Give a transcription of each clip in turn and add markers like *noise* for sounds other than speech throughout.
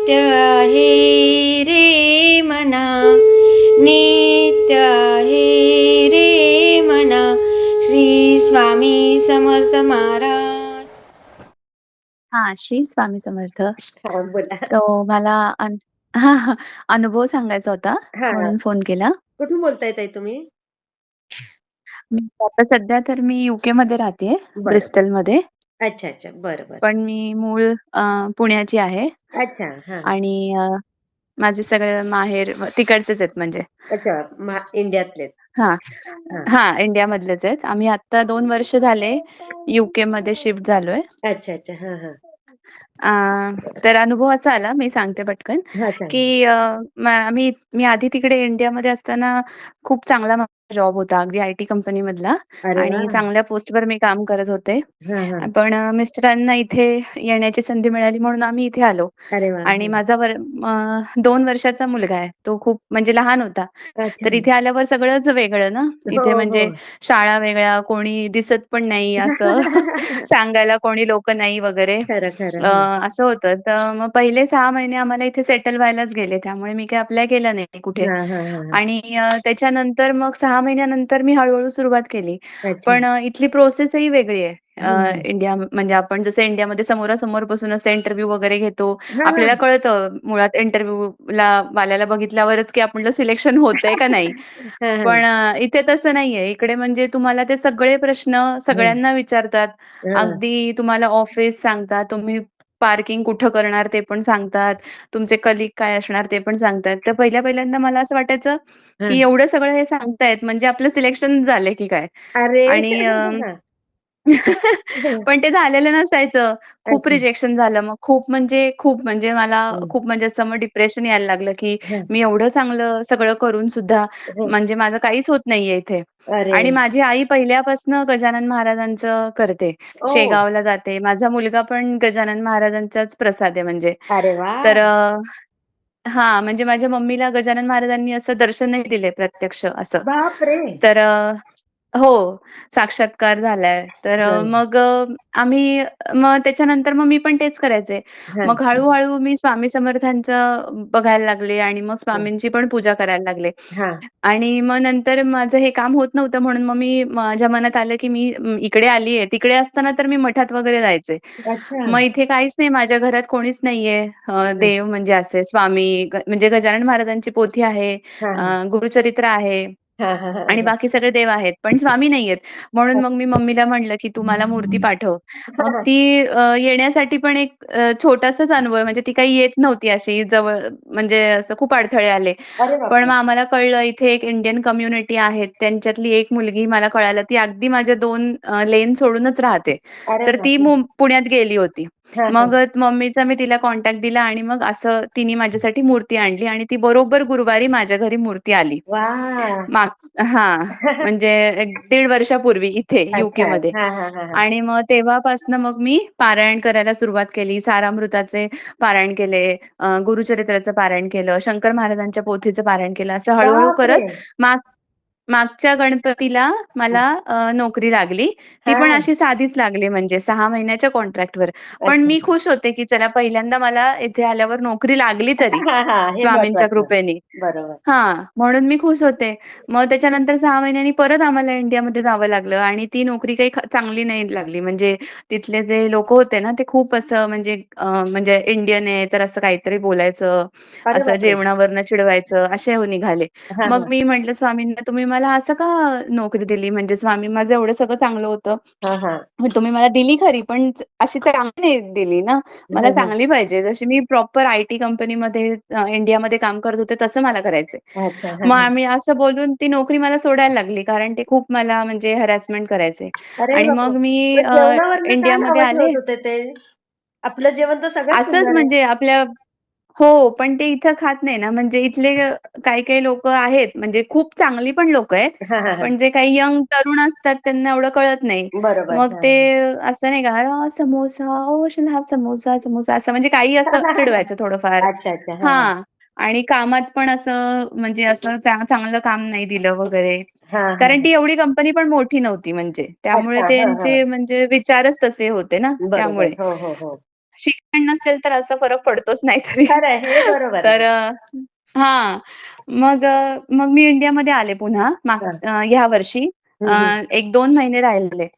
नित्य आहे रे मना नित्य आहे रे मना श्री स्वामी समर्थ महाराज. हा श्री स्वामी समर्थ. बोला. तो मला अन- हा हा अनुभव सांगायचा होता हा. म्हणून फोन केला. कुठून बोलताय ताई तुम्ही? मी आता सध्या तर मी युके मध्ये राहते बरं. ब्रिस्टलमध्ये. अच्छा अच्छा. बरं बरं. पण मी मूळ अं, पुण्याची आहे. अच्छा हा. आणि अं, माझे सगळे माहेर तिकडचेच आहेत म्हणजे. अच्छा मा- इंडियातलेच. हा. हा. हा इंडिया मधलेच आहेत. आम्ही आता दोन वर्ष झाले युके मध्ये शिफ्ट झालोय. अच्छा अच्छा. हा हा. तर अनुभव असा आला मी सांगते पटकन हा सांगा. की अ, म- आधी तिकडे इंडियामध्ये असताना खूप चांगला माझा जॉब होता अगदी आय टी कंपनी मधला अरे आणि. चांगल्या पोस्टवर मी काम करत होते हा हा पण अ, मिस्टरांना इथे येण्याची संधी मिळाली म्हणून आम्ही इथे आलो अरे आणि हा. माझा वर अ, दोन वर्षाचा मुलगा आहे तो खूप म्हणजे लहान होता अच्छा. तर इथे आल्यावर सगळंच वेगळं ना इथे हो, म्हणजे हो. शाळा वेगळ्या कोणी दिसत पण नाही असं *laughs* सांगायला कोणी लोक नाही वगैरे खरं खरं अ, हा. असं होतं तर मग पहिले सहा महिने आम्हाला इथे सेटल व्हायलाच गेले त्यामुळे मी काही अप्लाय केलं नाही कुठे हा, हा, हा, हा. आणि अ, त्याच्यानंतर मग सहा महिन्यानंतर मी हळूहळू सुरुवात केली अच्छा. पण अ, इथली प्रोसेसही वेगळी आहे अ, हम्म. इंडिया म्हणजे आपण जसं इंडियामध्ये समोरासमोर बसून असं इंटरव्ह्यू वगैरे घेतो हा, आपल्याला हा. कळतं मुळात इंटरव्ह्यूला वाल्याला बघितल्यावरच की आपलं सिलेक्शन होतंय का नाही *laughs* हा, हा. पण अ, इथे तसं नाहीये इकडे म्हणजे तुम्हाला ते सगळे प्रश्न सगळ्यांना विचारतात हा. अगदी तुम्हाला ऑफिस सांगतात तुम्ही पार्किंग कुठं करणार ते पण सांगतात. तुमचे कलिग काय असणार ते पण सांगतात. तर पहिल्या पहिल्यांदा मला असं वाटायचं हा. की एवढं सगळं हे सांगतायत म्हणजे आपलं सिलेक्शन झालंय की काय? अरे आणि अ, हा. *laughs* पण ते झालेलं नसायचं. खूप अच्छा. रिजेक्शन झालं. मग खूप म्हणजे खूप म्हणजे मला हं. खूप म्हणजे असं मग डिप्रेशन यायला लागलं, की हं. मी एवढं चांगलं सगळं करून सुद्धा हं. म्हणजे माझं काहीच होत नाहीये इथे. अरे आणि माझी आई पहिल्यापासनं गजानन महाराजांचं करते. शेगावला जाते. माझा मुलगा पण गजानन महाराजांचाच प्रसाद आहे म्हणजे. अरे तर अ, हां, म्हणजे माझ्या मम्मीला गजानन महाराजांनी असं दर्शनही दिलंय प्रत्यक्ष असं. बापरे तर अ, हो, साक्षात्कार झालाय. तर अ, हं. मग अ, आम्ही मग त्याच्यानंतर मग मी पण तेच करायचे. हं. मग हळू-हळू मी स्वामी समर्थांचं बघायला लागले आणि मग हं. स्वामींची पण पूजा करायला लागले. हा आणि मग नंतर माझं हे काम होत नव्हतं म्हणून मग मी माझ्या मनात आलं, की मी अं, इकडे आलीये. तिकडे असताना तर मी मठात वगैरे जायचे. अच्छा मग इथे काहीच नाही माझ्या घरात कोणीच नाहीये अ, हं. देव म्हणजे असे स्वामी ग म्हणजे गजानन महाराजांची पोथी आहे, हा अ, गुरुचरित्र आहे. हा हा हा आणि हा. बाकी सगळे देव आहेत, पण स्वामी नाहीयेत. म्हणून मग मी मम्मीला म्हटलं, की "तू मला मूर्ती पाठव." मग ती अ, येण्यासाठी पण एक अ, छोटासाच अनुभव. म्हणजे ती काही येत नव्हती अशी जवळ म्हणजे असं खूप अडथळे आले. अरे पण मग बापरे आम्हाला कळलं इथे एक इंडियन कम्युनिटी आहे. त्यांच्यातली एक मुलगी मला कळालं ती अगदी माझ्या 2 अ, लेन सोडूनच राहते. अरे तर ती बापरे मु पुण्यात गेली होती. हा हा मग अ, मम्मीचा मी तिला कॉन्टॅक्ट दिला आणि मग असं तिने माझ्यासाठी मूर्ती आणली आणि ती बरोबर गुरुवारी माझ्या घरी मूर्ती आली. माग हां, म्हणजे एक दीड वर्षापूर्वी इथे अच्छा यूकेमध्ये. हा हा हा हा आणि मग तेव्हापासनं मग मी पारायण करायला सुरुवात केली. सारामृताचे पारायण केले, अ, गुरुचरित्राचं पारायण केलं, शंकर महाराजांच्या पोथीचं पारायण केलं. असं हळू-हळू बापरे करत माग मागच्या गणपतीला मला नोकरी लागली. ती पण अशी साधीच लागली म्हणजे 6 महिन्याच्या कॉन्ट्रॅक्टवर. पण मी खुश होते, की चला पहिल्यांदा मला इथे आल्यावर नोकरी लागली तरी स्वामींच्या कृपेने. बरोबर हां, म्हणून मी खुश होते. मग त्याच्यानंतर 6 महिन्यांनी परत आम्हाला इंडियामध्ये जावं लागलं आणि ती नोकरी काही चांगली नाही लागली. म्हणजे तिथले जे लोकं होते ना, ते खूप असं म्हणजे म्हणजे इंडियन आहे, तर असं काहीतरी बोलायचं, असं जेवणावरनं चिडवायचं, असे हो निघाले. मग मी म्हटलं स्वामींना, "तुम्ही मला असं का नोकरी दिली? म्हणजे स्वामी माझं एवढं सगळं चांगलं होतं. हा हा तुम्ही मला दिली खरी, पण अशी चांगली नाही दिली ना. मला चांगली पाहिजे. जशी मी प्रॉपर आय-टी कंपनीमध्ये अ, इंडियामध्ये काम करत होते, तसं मला करायचंय." मग आम्ही असं बोलून ती नोकरी मला सोडायला लागली. कारण ते खूप मला म्हणजे हॅरॅसमेंट करायचे. आणि मग मी इंडियामध्ये आले. ठेवत होते ते आपलं जेवण तर असंच म्हणजे आपल्या हो, पण ते इथं खात नाही ना, म्हणजे इथले काही-काही लोकं आहेत, म्हणजे खूप चांगली पण लोकं आहेत. हां, हां, हां. पण जे काही यंग तरुण असतात त्यांना एवढं कळत नाही. बरोबर. मग हां, ते हां. असं नाही का, "uh, samosa, oh shall have samosa, samosa" असं म्हणजे काही असं *laughs* चिडवायचं थोडंफार. अच्छा, अच्छा. हां, हां. हां. आणि कामात पण असं म्हणजे असं चा चांगलं काम नाही दिलं वगैरे. हां, हां, कारण हां. ती एवढी कंपनी पण मोठी नव्हती म्हणजे. त्यामुळे अच्छा. हां, त्यांचे हां. म्हणजे विचारच तसे होते ना, बरोबर. त्यामुळे. हो, हो, हो. शिक्षण नसेल तर असा फरक पडतोच. हे बरोबर तर. अ, हां. मग अ, मग मी इंडियामध्ये आले पुन्हा माग हां. अ, ह्या वर्षी. हं, अ, हं. 1-2 महिने राहिले.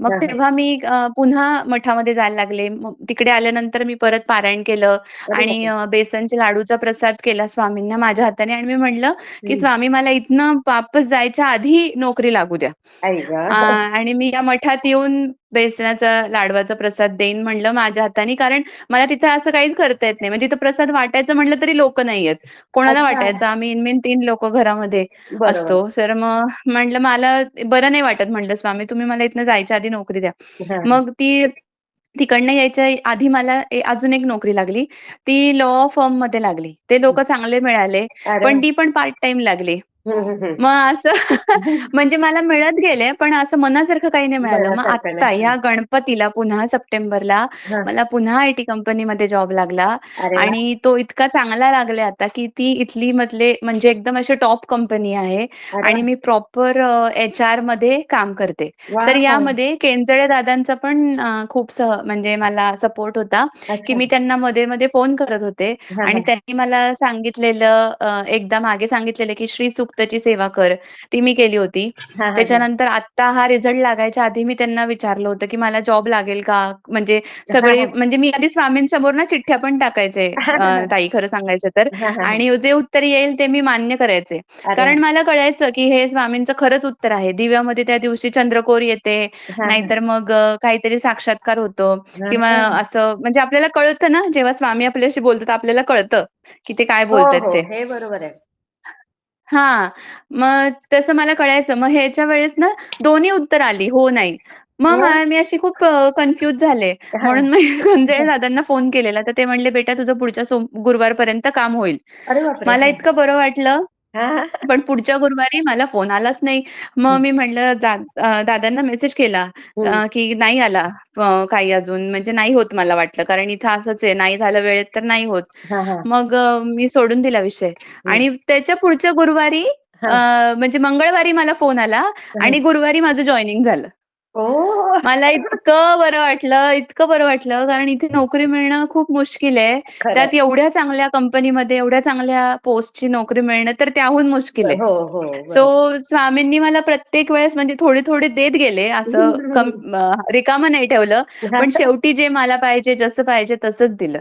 मग हां, हां. तेव्हा मी अ, पुन्हा मठामध्ये जायला लागले. मग तिकडे आल्यानंतर मी परत पारायण केलं अरे आणि बापरे! अ, बेसनच्या लाडूचा प्रसाद केला स्वामींना माझ्या हाताने आणि मी म्हटलं, की हं. "स्वामी मला इथनं वापस जायच्या आधी नोकरी लागू द्या." आई अ, गं! आणि मी या मठात येऊन बेसनाचा लाडवाचा प्रसाद देईन म्हणलं माझ्या हाताने, कारण मला तिथं असं काहीच करता येत नाही. म्हणजे तिथं प्रसाद वाटायचं म्हटलं तरी लोकं नाही आहेत. कोणाला. वाटायचं? आम्ही इनमीन 3 लोकं घरामध्ये. असतो. तर मग म्हटलं, "मला बरं नाही वाटत," म्हटलं, "स्वामी तुम्ही मला इथनं जायच्या आधी नोकरी द्या." मग ती तिकडनं यायच्या आधी मला अजून एक नोकरी लागली. ती लॉ फर्ममध्ये लागली. ते. लोकं चांगले मिळाले, पण! ती पण पार्ट टाईम लागली. हं, हं, हं. मग असं *laughs* म्हणजे मला मिळत गेले, पण असं मनासारखं काही नाही मिळालं. मग मनासारखं आत्ता नाही. ह्या. गणपतीला पुन्हा सप्टेंबरला हां. मला पुन्हा आय-टी कंपनीमध्ये जॉब लागला अरे वाह! आणि तो इतका चांगला लागला आता, की ती इथली मधले म्हणजे एकदम अशी टॉप कंपनी आहे अरे आणि वाह! मी प्रॉपर अ, एच-आरमध्ये काम करते. तर! यामध्ये केंजळे दादांचा पण अ, खूप सह म्हणजे मला सपोर्ट होता, की अच्छा. मी त्यांना मध्ये-मध्ये फोन करत होते हां, आणि हां. त्यांनी मला सांगितलेलं अ, एकदा मागे सांगितलेलं, की श्री सूक्तची सेवा कर. ती मी केली होती. त्याच्यानंतर आत्ता हा रिझल्ट लागायच्या आधी मी त्यांना विचारलं होतं, की मला जॉब लागेल का? म्हणजे सगळी. म्हणजे मी आधी स्वामींसमोर ना चिठ्ठ्या पण टाकायचे *laughs* ताई खरं सांगायचं तर. आणि जे उत्तर येईल ते मी मान्य करायचे. कारण! मला कळायचं, की हे स्वामींचं खरंच उत्तर आहे. दिव्यामध्ये त्या दिवशी चंद्रकोर येते. नाहीतर मग काहीतरी साक्षात्कार होतो किंवा. असं म्हणजे आपल्याला कळतं ना, जेव्हा स्वामी आपल्याशी बोलतात आपल्याला कळतं, की ते काय हो, बोलतायत हो. ते. हे बरोबर आहे. हां. मग तसं मला कळायचं. मग ह्याच्या वेळेस ना दोन्ही उत्तर आली, हो, नाही. मग मग? मा मी अशी खूप अ, कन्फ्यूज झाले. हां. म्हणून मी *laughs* खंजळे दादांना फोन केलेला. तर ते म्हणले, "बेटा तुझं पुढच्या सोम गुरुवारपर्यंत काम होईल." अरे बापरे! मला हां. इतकं बरं वाटलं. हां. *laughs* पण पुढच्या गुरुवारी मला फोन आलाच नाही. मग हं, मी म्हटलं दा अ, दादांना मेसेज केला हं. अ, की नाही आला अ, काही अजून म्हणजे नाही होत मला वाटलं. कारण इथं असंच आहे, नाही झालं वेळेत तर नाही होत. हां, हां. मग अ, मी सोडून दिला विषय हं. आणि त्याच्या पुढच्या गुरुवारी अ, हां, म्हणजे मंगळवारी मला फोन आला हां. आणि गुरुवारी माझं जॉइनिंग झालं. ओह! मला इतकं बरं वाटलं, इतकं बरं वाटलं, कारण इथे नोकरी मिळणं खूप मुश्किल आहे. त्यात एवढ्या चांगल्या कंपनीमध्ये एवढ्या चांगल्या पोस्टची नोकरी मिळणं तर त्याहून मुश्किल आहे. हो, हो. सो बरोबर. स्वामींनी मला प्रत्येक वेळेस म्हणजे थोडे-थोडे देत गेले, असं रिकामं नाही ठेवलं. पण *laughs* शेवटी जे मला पाहिजे, जसं पाहिजे तसंच दिलं.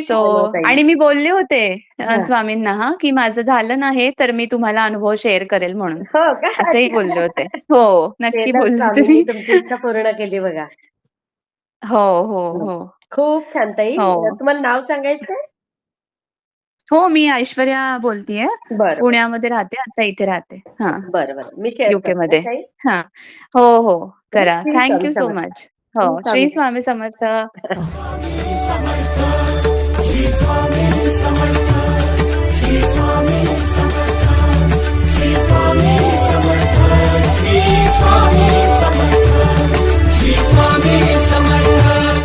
सो हो. आणि मी बोलले होते हां. स्वामींना हां, की माझं झालं ना हे, तर मी तुम्हाला अनुभव शेअर करेल म्हणून. हो? असंही बोलले. होते. हो, नक्की बोलले होते पूर्ण केली बघा. हो, हो, हो. खूप छान ताई. हो. तुम्हाला नाव सांगायचं हो, मी ऐश्वर्या बोलतीये. पुण्यामध्ये राहते, आता इथे राहते. हा बरं, मी हो, हो. करा. Thank you so much. हो. श्री स्वामी समर्थ. समर्थ.